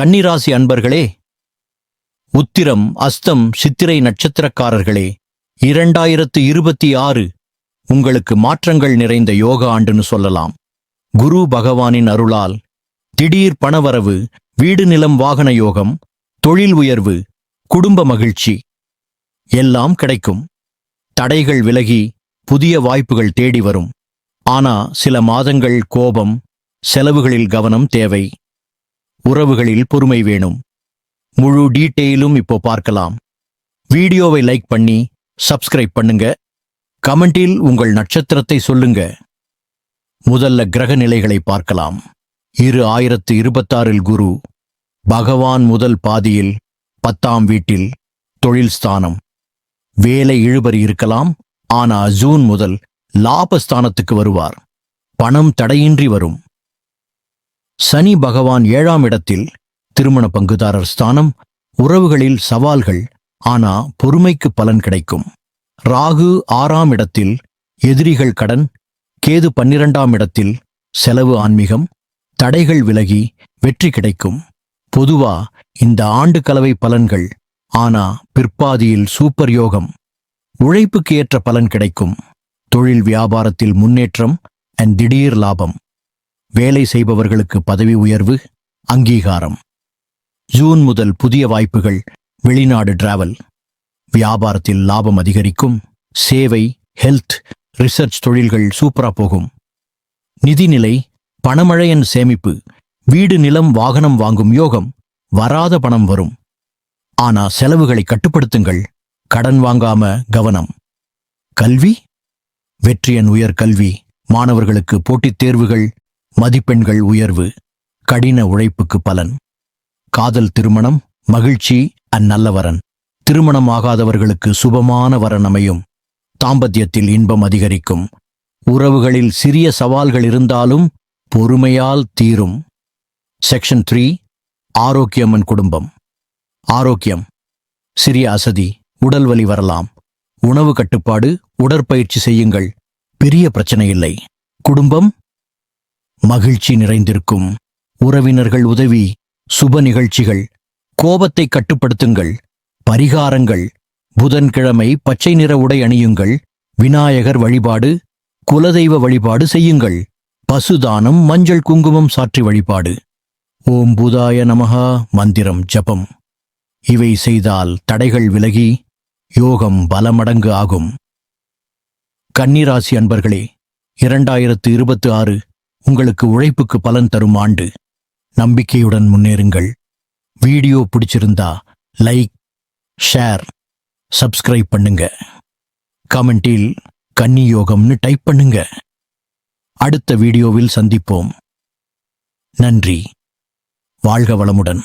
கன்னிராசி அன்பர்களே உத்திரம் அஸ்தம் சித்திரை நட்சத்திரக்காரர்களே இரண்டாயிரத்து இருபத்தி ஆறு உங்களுக்கு மாற்றங்கள் நிறைந்த யோக ஆண்டுன்னு சொல்லலாம். குரு பகவானின் அருளால் திடீர் பணவரவு வீடு நிலம் வாகன யோகம் தொழில் உயர்வு குடும்ப மகிழ்ச்சி எல்லாம் கிடைக்கும். தடைகள் விலகி புதிய வாய்ப்புகள் தேடி வரும். ஆனா சில மாதங்கள் கோபம் செலவுகளில் கவனம் தேவை. உறவுகளில் பொறுமை வேணும். முழு டீட்டெயிலும் இப்போ பார்க்கலாம். வீடியோவை லைக் பண்ணி சப்ஸ்கிரைப் பண்ணுங்க. கமெண்டில் உங்கள் நட்சத்திரத்தை சொல்லுங்க. முதல்ல கிரக நிலைகளை பார்க்கலாம். இரு ஆயிரத்து இருபத்தாறில் குரு பகவான் முதல் பாதியில் பத்தாம் வீட்டில் தொழில் ஸ்தானம். வேலை இழுபறி இருக்கலாம் ஆனா ஜூன் முதல் லாபஸ்தானத்துக்கு வருவார். பணம் தடையின்றி வரும். சனி பகவான் ஏழாம் இடத்தில் திருமண பங்குதாரர் ஸ்தானம் உறவுகளில் சவால்கள் ஆனா பொறுமைக்கு பலன் கிடைக்கும். ராகு ஆறாம் இடத்தில் எதிரிகள் கடன் கேது பன்னிரண்டாம் இடத்தில் செலவு ஆன்மீகம் தடைகள் விலகி வெற்றி கிடைக்கும். பொதுவா இந்த ஆண்டு கலவை பலன்கள் ஆனா பிற்பாதியில் சூப்பர் யோகம். உழைப்புக்கு ஏற்ற பலன் கிடைக்கும். தொழில் வியாபாரத்தில் முன்னேற்றம் அண்ட் திடீர் லாபம். வேலை செய்பவர்களுக்கு பதவி உயர்வு அங்கீகாரம். ஜூன் முதல் புதிய வாய்ப்புகள் வெளிநாடு டிராவல். வியாபாரத்தில் லாபம் அதிகரிக்கும் சேவை ஹெல்த் ரிசர்ச் தொழில்கள் சூப்பரா போகும். நிதிநிலை பணமழையன் சேமிப்பு வீடு நிலம் வாகனம் வாங்கும் யோகம் வராத பணம் வரும். ஆனா செலவுகளை கட்டுப்படுத்துங்கள் கடன் வாங்காம கவனம். கல்வி? வெற்றியன் உயர் கல்வி மாணவர்களுக்கு போட்டித் தேர்வுகள் மதிப்பெண்கள் உயர்வு கடின உழைப்புக்கு பலன். காதல் திருமணம் மகிழ்ச்சி அந்நல்லவரன். திருமணம் ஆகாதவர்களுக்கு சுபமான வரன் அமையும். தாம்பத்தியத்தில் இன்பம் அதிகரிக்கும். உறவுகளில் சிறிய சவால்கள் இருந்தாலும் பொறுமையால் தீரும். செக்ஷன் த்ரீ ஆரோக்கியம்மன் குடும்பம். ஆரோக்கியம். சிறிய அசதி உடல் வலி வரலாம். உணவு கட்டுப்பாடு உடற்பயிற்சி செய்யுங்கள். பெரிய பிரச்சனை இல்லை. குடும்பம் மகிழ்ச்சி நிறைந்திருக்கும். உறவினர்கள் உதவி சுப நிகழ்ச்சிகள் கோபத்தை கட்டுப்படுத்துங்கள் பரிகாரங்கள் புதன்கிழமை பச்சை நிற உடை அணியுங்கள் விநாயகர் வழிபாடு குலதெய்வ வழிபாடு செய்யுங்கள் பசுதானம் மஞ்சள் குங்குமம் சாற்றி வழிபாடு. ஓம் பூதாய நமகா மந்திரம் ஜபம். இவை செய்தால் தடைகள் விலகி யோகம் பலமடங்கு ஆகும். கன்னிராசி அன்பர்களே இரண்டாயிரத்து இருபத்தி ஆறு உங்களுக்கு உழைப்புக்கு பலன் தரும் ஆண்டு. நம்பிக்கையுடன் முன்னேறுங்கள். வீடியோ பிடிச்சிருந்தா லைக் ஷேர் சப்ஸ்கிரைப் பண்ணுங்க. கமெண்டில் கன்னி யோகம்னு டைப் பண்ணுங்க. அடுத்த வீடியோவில் சந்திப்போம். நன்றி. வாழ்க வளமுடன்.